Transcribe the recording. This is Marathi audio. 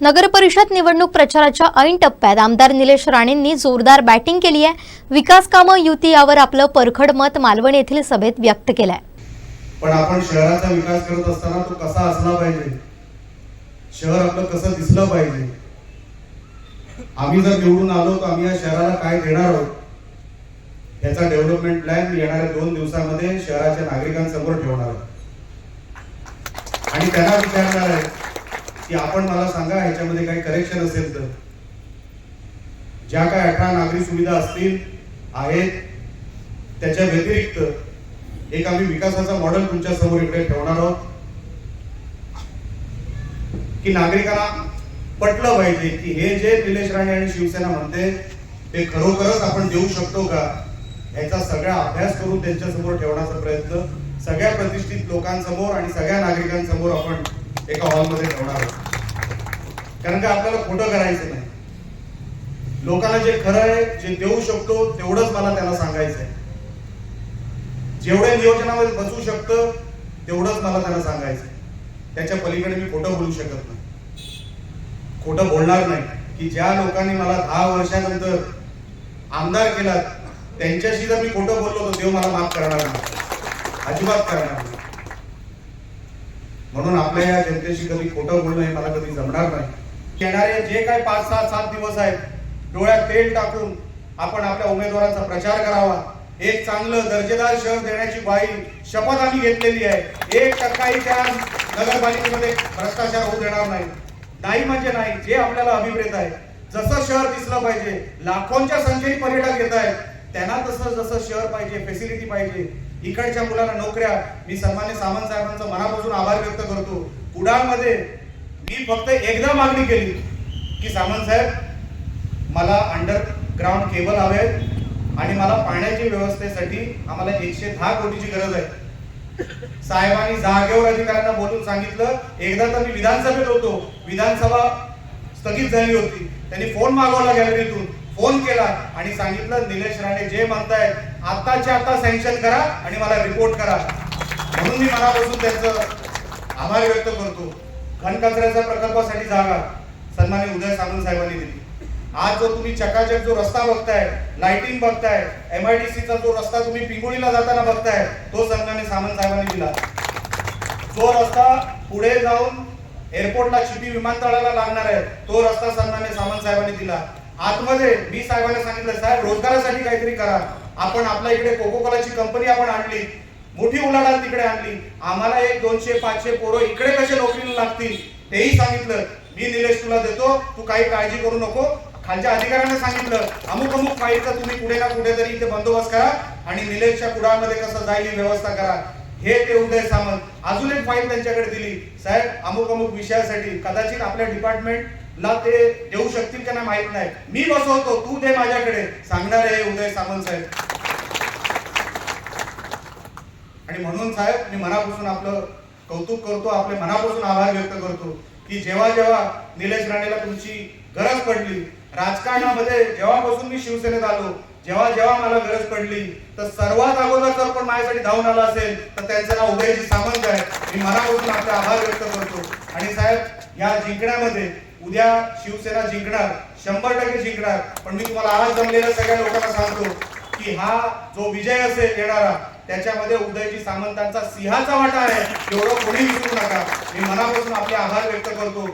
नगरपरिषद निवडणूक प्रचाराच्या ऐन टप्प्यात आमदार निलेश राणेंनी जोरदार बॅटिंग केली आहे. विकास कामं युती यावर आपलं परखड मत मालवण येथील सभेत व्यक्त केलंय. पण आपण शहराचा विकास करत असताना तो कसा असला पाहिजे? शहर आपलं कसं दिसलं पाहिजे? आम्ही जर निवडून आलो तर आम्ही या शहराला काय देणार आहोत? याचा डेव्हलपमेंट प्लॅन येणाऱ्या दोन दिवसामध्ये शहराच्या नागरिकांसमोर ठेवणार आहोत आणि त्यांना विचारणार आहे की आपण मला सांगा ह्याच्यामध्ये काही करेक्शन असेल तर. ज्या काय अठरा नागरी सुविधा असतील आहेत त्याच्या व्यतिरिक्त एक आम्ही विकासाचा मॉडेल तुमच्यासमोर इकडे ठेवणार आहोत. की नागरिकांना पटलं पाहिजे की हे जे निलेश राणे आणि शिवसेना म्हणते ते खरोखरच आपण देऊ शकतो का? याचा सगळा अभ्यास करून त्यांच्यासमोर ठेवण्याचा प्रयत्न सगळ्या प्रतिष्ठित लोकांसमोर आणि सगळ्या नागरिकांसमोर आपण एका हॉलमध्ये ठेवणार कारण का आपल्याला खोटं करायचं नाही. लोकांना जे खरं आहे जे देऊ शकतो तेवढंच मला त्यांना सांगायचं आहे. जेवढे नियोजनामध्ये बसू शकतं तेवढंच मला त्यांना सांगायचं त्याच्या पलीकडे मी खोटं बोलू शकत नाही. खोटं बोलणार नाही. की ज्या लोकांनी मला दहा वर्षानंतर आमदार केला त्यांच्याशी जर मी खोटं बोललो तर देव मला माफ करणार नाही. अजिबात करणार नाही. म्हणून आपल्या या जनतेशी कधी खोटं बोलणं हे मला कधी जमणार नाही. येणारे जे काही पाच सहा सात दिवस आहेत डोळ्यात तेल टाकून आपण आपल्या उमेदवारांचा प्रचार करावा. एक चांगलं दर्जेदार शहर देण्याची बाई शपथ आम्ही घेतलेली आहे. एक टक्काही त्या नगरपालिकेमध्ये भ्रष्टाचार होऊ देणार नाही. नाही म्हणजे नाही जे आपल्याला अभिप्रेत आहे. जसं शहर दिसलं पाहिजे लाखोंच्या संख्येने पर्यटक येत आहेत त्यांना तसं जसं शहर पाहिजे फेसिलिटी पाहिजे इकडच्या मुलाला नोकऱ्या मी सन्मान्य सामंत साहेबांचा मनापासून आभार व्यक्त करतो. कुडाळमध्ये मी फक्त एकदा मागणी केली की सामंत साहेब मला अंडरग्राऊंड केबल हवे आहेत आणि मला पाण्याची व्यवस्थेसाठी आम्हाला एकशे दहा कोटीची गरज आहे. साहेबांनी जागेवर अधिकाऱ्यांना बोलून सांगितलं एकदा तर मी विधानसभेत होतो. विधानसभा स्थगित झाली होती. त्यांनी फोन मागवला गॅलरीतून. फोन केला आणि सांगितलं निलेश राणे जे म्हणतायत आताच्या आता सँक्शन करा आणि मला रिपोर्ट करा. म्हणून मी मनापासून त्यांचं आभार व्यक्त करतो. घनकचऱ्याच्या प्रकल्पासाठी जागा. सन्मान्य उदय सामंत साहेबांनी दिली. आज जो तुम्ही चकाचक जो रस्ता बघताय लाइटिंग बघताय सीचा जो रस्ता तुम्ही पिंगोळीला जाताना बघताय तो सन्मान्य सामंत साहेबांनी दिला. जो रस्ता पुढे जाऊन एअरपोर्टला चिपी विमानतळाला लागणार आहे तो रस्ता सन्मान्य सामंत साहेबांनी दिला. आतमध्ये मी साहेबांना सांगितलं साहेब रोजगारासाठी काहीतरी करा. आपण आपल्या इकडे कोको कोलाची कंपनी आपण आणली मोठी उलाढाल तिकडे आणली. आम्हाला एक दोनशे पाचशे पोरं इकडे कसे नोकरीला लागतील? तेही सांगितलं. मी निलेश तुला देतो तू काही काळजी करू नको. खालच्या अधिकाऱ्यांना सांगितलं अमुक अमुक फाईलचा तुम्ही कुठे ना कुठेतरी इथे बंदोबस्त करा आणि निलेशच्या कुडामध्ये कसं जाईल ही व्यवस्था करा. हे ते उदय सामंत. अजून एक फाईल त्यांच्याकडे दिली. साहेब अमुक अमुक विषयासाठी कदाचित आपल्या डिपार्टमेंट ला ते देऊ शकतील का नाही माहीत नाही. मी बसवतो तू दे माझ्याकडे. सांगणार आहे उदय सामंत साहेब. आणि म्हणून साहेब मी मनापासून आपलं कौतुक करतो आपले मनापासून आभार व्यक्त करतो की जेव्हा जेव्हा निलेश राणेला तुमची गरज पडली राजकारणामध्ये जेव्हापासून मी शिवसेनेत आलो जेव्हा जेव्हा मला गरज पडली तर सर्वात अगोदर जर पण माझ्यासाठी धावून आला असेल तर त्यांचं नाव उदयजी सामंत आहे. मी मनापासून आपले आभार व्यक्त करतो. आणि साहेब या जिंकण्यामध्ये उद्या शिवसेना जिंकणार शंभर टक्के जिंकणार. पण मी तुम्हाला आज जमलेल्या सगळ्या लोकांना सांगतो की हा जो विजय असेल येणारा त्याच्यामध्ये उदयजी सामंतांचा सिंहाचा वाटा आहे. एवढं कोणी विसरू नका. मी मनापासून आपले आभार व्यक्त करतो.